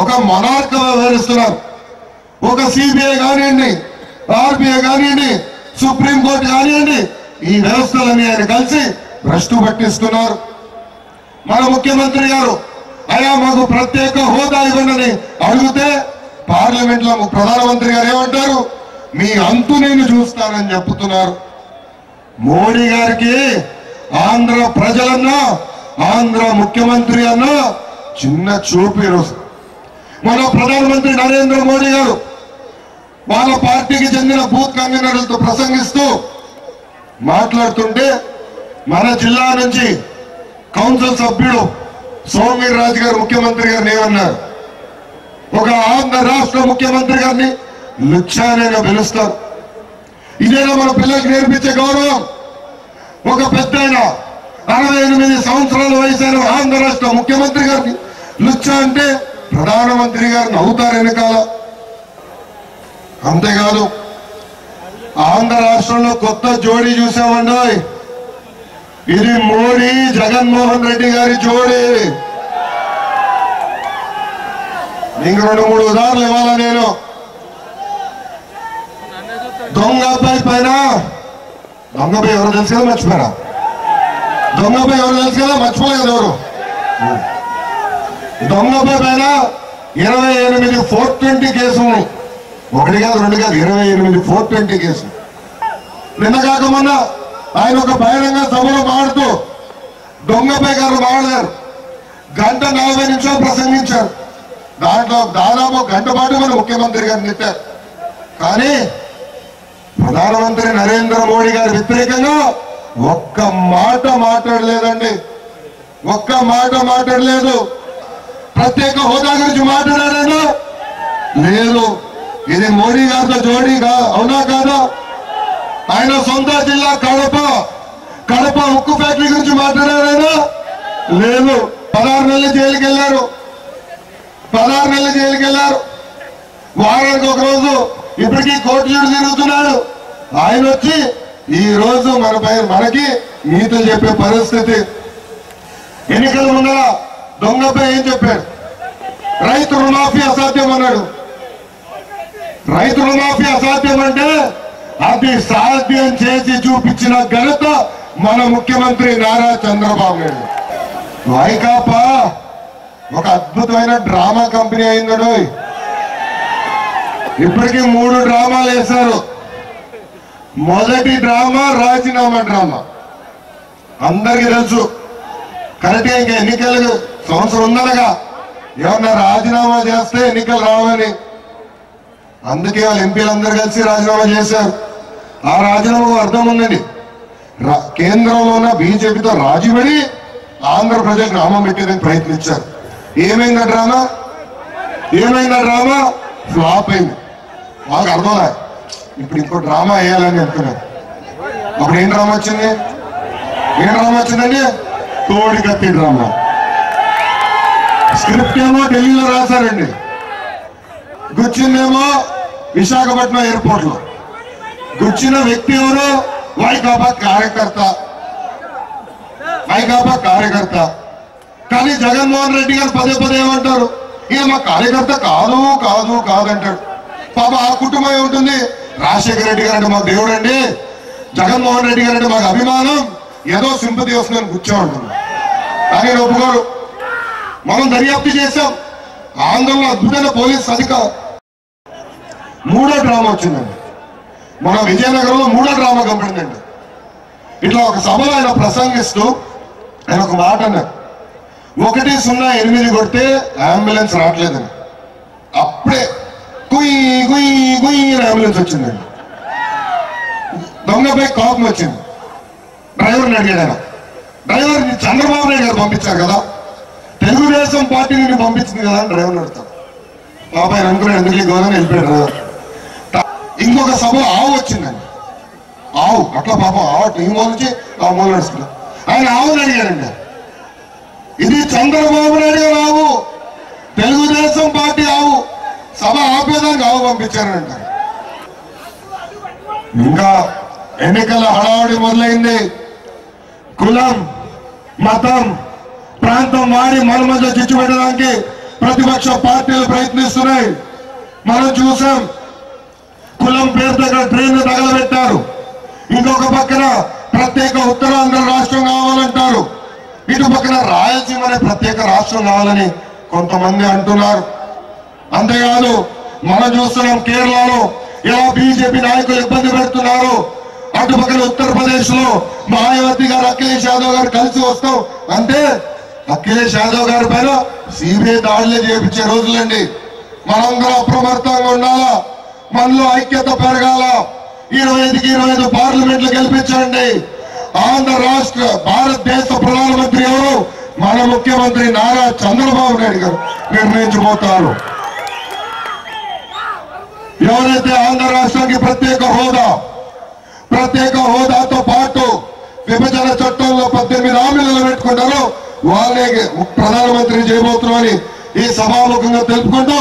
ఒక మొనార్క్ వ్యవహరిస్తున్నారు. ఒక సిబిఐ కానివ్వండి ఆర్బీఐ కానివ్వండి సుప్రీంకోర్టు కానివ్వండి ఈ వ్యవస్థలన్నీ ఆయన కలిసి భ్రష్టు పట్టిస్తున్నారు. మన ముఖ్యమంత్రి గారు అయ్యా మాకు ప్రత్యేక హోదా ఇవ్వండి అడిగితే పార్లమెంట్లో ప్రధానమంత్రి గారు ఏమంటారు? మీ అంతు నేను చూస్తానని చెప్తున్నారు. మోడీ గారికి ఆంధ్ర ప్రజలన్నా ఆంధ్ర ముఖ్యమంత్రి అన్నా చిన్న చూపు ఈరోజు. మన ప్రధానమంత్రి నరేంద్ర మోడీ గారు వాళ్ళ పార్టీకి చెందిన బూత్ కన్వీనర్లతో ప్రసంగిస్తూ మాట్లాడుతుంటే మన జిల్లా నుంచి కౌన్సిల్ సభ్యుడు సోమవీర్ రాజు గారు ముఖ్యమంత్రి గారిని ఏమన్నారు ఒక ఆంధ్ర రాష్ట్ర ముఖ్యమంత్రి గారిని లుచ్చానేగా పిలుస్తారు. ఇదేనా మన పిల్లలకు నేర్పించే గౌరవం? ఒక పెద్ద అరవై ఎనిమిది సంవత్సరాల వయసు ఆంధ్ర రాష్ట్ర ముఖ్యమంత్రి గారిని లుచ్చా అంటే ప్రధానమంత్రి గారు నవ్వుతారు వెనకాల. అంతేకాదు ఆంధ్ర రాష్ట్రంలో కొత్త జోడీ చూసామండి. ఇది మోడీ జగన్మోహన్ రెడ్డి గారి జోడీ. మీకు రెండు మూడు ఉదాహరణలు ఇవ్వాలా నేను? దొంగ అబ్బాయి పైన. దొంగ అబ్బాయి ఎవరు తెలుసు కదా మర్చిపోయారా? దొంగ అబ్బాయి ఎవరు తెలుసు కదా మర్చిపోలేదు ఎవరు? దొంగ పైన ఇరవై ఎనిమిది ఫోర్ ట్వంటీ కేసు ఒకటి కాదు రెండు కాదు ఇరవై ఎనిమిది ఫోర్ ట్వంటీ కేసు నిన్న కాక మొన్న ఆయన ఒక బహిరంగ సభలో మాడుతూ దొంగపై గారు మాట్లాడారు. గంట నలభై నిమిషాలు ప్రసంగించారు. దాంట్లో దాదాపు గంట పాటు మన ముఖ్యమంత్రి గారు నెట్టారు కానీ ప్రధానమంత్రి నరేంద్ర మోడీ గారి వ్యతిరేకంగా ఒక్క మాట మాట్లాడలేదండి. ఒక్క మాట మాట్లాడలేదు. ప్రత్యేక హోదా గురించి మాట్లాడారేనా లేదు ఇది మోడీ గారితో జోడీ అవునా కాదా? ఆయన సొంత జిల్లా కడప కడప ఉక్కు ఫ్యాక్టరీ గురించి మాట్లాడారైనా లేదు పదహారు నెలలు జైలుకి వెళ్ళారు. పదహారు నెలలు జైలుకి వెళ్ళారు. వారానికి ఒక రోజు ఇప్పటికీ కోర్టు చూడు తిరుగుతున్నాడు. ఆయన వచ్చి ఈ రోజు మన మనకి నీతులు చెప్పే పరిస్థితి. ఎన్నికల ముందర దొంగపై ఏం చెప్పాడు రైతు రుణమాఫీ అసాధ్యం అన్నాడు. రైతు రుణమాఫీ అసాధ్యం అంటే అది సాధ్యం చేసి చూపించిన ఘనత మన ముఖ్యమంత్రి నారా చంద్రబాబు నాయుడు. వైకాపా ఒక అద్భుతమైన డ్రామా కంపెనీ అయిందడు ఇప్పటికీ మూడు డ్రామాలు వేశారు. మొదటి డ్రామా రాజీనామా డ్రామా. అందరికీ తెలుసు. కరెక్ట్గా ఇంకా ఎన్నికలు సంవత్సరం ఉందనగా ఏమన్నా రాజీనామా చేస్తే ఎన్నికలు రావని అందుకే వాళ్ళు ఎంపీలు అందరు కలిసి రాజీనామా చేశారు. ఆ రాజీనామాకు అర్థం ఉందండి. రా- కేంద్రంలో ఉన్న బీజేపీతో రాజీపడి ఆంధ్ర ప్రజలకు నామం పెట్టేందుకు ప్రయత్నించారు. ఏమైందా డ్రామా? ఏమైందా డ్రామా? ఫ్లాప్ అయింది. మాకు అర్థంలే ఇప్పుడు ఇంకో డ్రామా వేయాలని అనుకున్నారు. అప్పుడు ఏం డ్రామా వచ్చింది? ఏం డ్రామా వచ్చిందండి? తోడి కత్తి డ్రామా. స్క్రిప్ట్ ఏమో ఢిల్లీలో రాశారండి. గుచ్చిందేమో విశాఖపట్నం ఎయిర్పోర్ట్లో గుచ్చిన వ్యక్తి ఎవరు? వైకాపా కార్యకర్త. వైకాపా కార్యకర్త. కానీ జగన్మోహన్ రెడ్డి గారు పదే పదే ఏమంటారు? ఇక మా కార్యకర్త కాదు కాదు కాదంటాడు. పాప ఆ కుటుంబం ఏముంటుంది? రాజశేఖర రెడ్డి గారు అంటే మాకు దేవుడు అండి జగన్మోహన్ రెడ్డి గారు అంటే మాకు అభిమానం. ఏదో సింపతి వస్తుందని కూర్చో ఉంటుంది కానీ ఈయన ఒప్పుకోరు మనం దర్యాప్తు చేశాం. ఆంధ్రలో అద్భుతమైన పోలీస్ అధికారు మూడో డ్రామా వచ్చిందండి. మన విజయనగరంలో మూడో డ్రామా కనపడిందండి. ఇట్లా ఒక సభలో ఆయన ప్రసంగిస్తూ ఆయన ఒక మాట అన్నారు ఒకటి సున్నా ఎనిమిది కొడితే అంబులెన్స్ రావట్లేదండి అప్పుడే కుయ్ కుయ్ కుయ్ అంబులెన్స్ వచ్చిందండి. దొంగపై కోపం వచ్చింది. డ్రైవర్ని అడిగాడు ఆయన. డ్రైవర్ చంద్రబాబు నాయుడు గారు పంపించారు కదా. తెలుగుదేశం పార్టీ నుండి పంపించింది కదా అని డ్రైవర్ని అడుగుతాడు. బాబాయ్ ఆయన ఎందుకు గోదని వెళ్ళిపోయాడు డ్రైవర్ ఇంకొక సభ ఆవు వచ్చిందండి. ఆవు అట్లా పాపం ఆవు ఈ మూల నుంచి ఆ మూల నడుస్తున్నా ఆయన ఆవుని అడిగారండి. ఇది చంద్రబాబు నాయుడు గారు ఆవు. తెలుగుదేశం పార్టీ ఆవు. సభ ఆపేదానికి ఆవు పంపించారంట ఇంకా ఎన్నికల హడావుడి మొదలైంది. కులం మతం ప్రాంతం మారి మన మధ్య చిచ్చు పెట్టడానికి ప్రతిపక్ష పార్టీలు ప్రయత్నిస్తున్నాయి. మనం చూసాం కులం పేరుతో ఇక్కడ ట్రైన్లు తగలబెట్టారు. ఇంకొక పక్కన ప్రత్యేక ఉత్తరాంధ్ర రాష్ట్రం కావాలంటారు. ఇటు పక్కన రాయలసీమ అనే ప్రత్యేక రాష్ట్రం కావాలని కొంతమంది అంటున్నారు. అంతేకాదు మనం చూస్తున్నాం కేరళలో ఎలా బీజేపీ నాయకులు ఇబ్బంది పెడుతున్నారు. అటుపక్కన ఉత్తరప్రదేశ్లో మాయావతి గారు అఖిలేష్ యాదవ్ గారు కలిసి వస్తాం. అంటే అఖిలేష్ యాదవ్ గారి పైన సిబిఐ దాడులే చేపించే రోజులండి. మనందరం అప్రమత్తంగా ఉండాలా? మనలో ఐక్యత పెరగాల? ఇరవై ఐదుకి ఇరవై ఐదు పార్లమెంట్లు గెలిపించండి ఆంధ్ర రాష్ట్ర భారతదేశ ప్రధానమంత్రి ఎవరు? మన ముఖ్యమంత్రి నారా చంద్రబాబు నాయుడు గారు నిర్ణయించబోతారు. ఎవరైతే ఆంధ్ర రాష్ట్రానికి ప్రత్యేక హోదా హామీలను వాళ్ళే ప్రధానమంత్రిని చేయబోతున్నామని ఈ సభాముఖంగా తెలుపుకుంటూ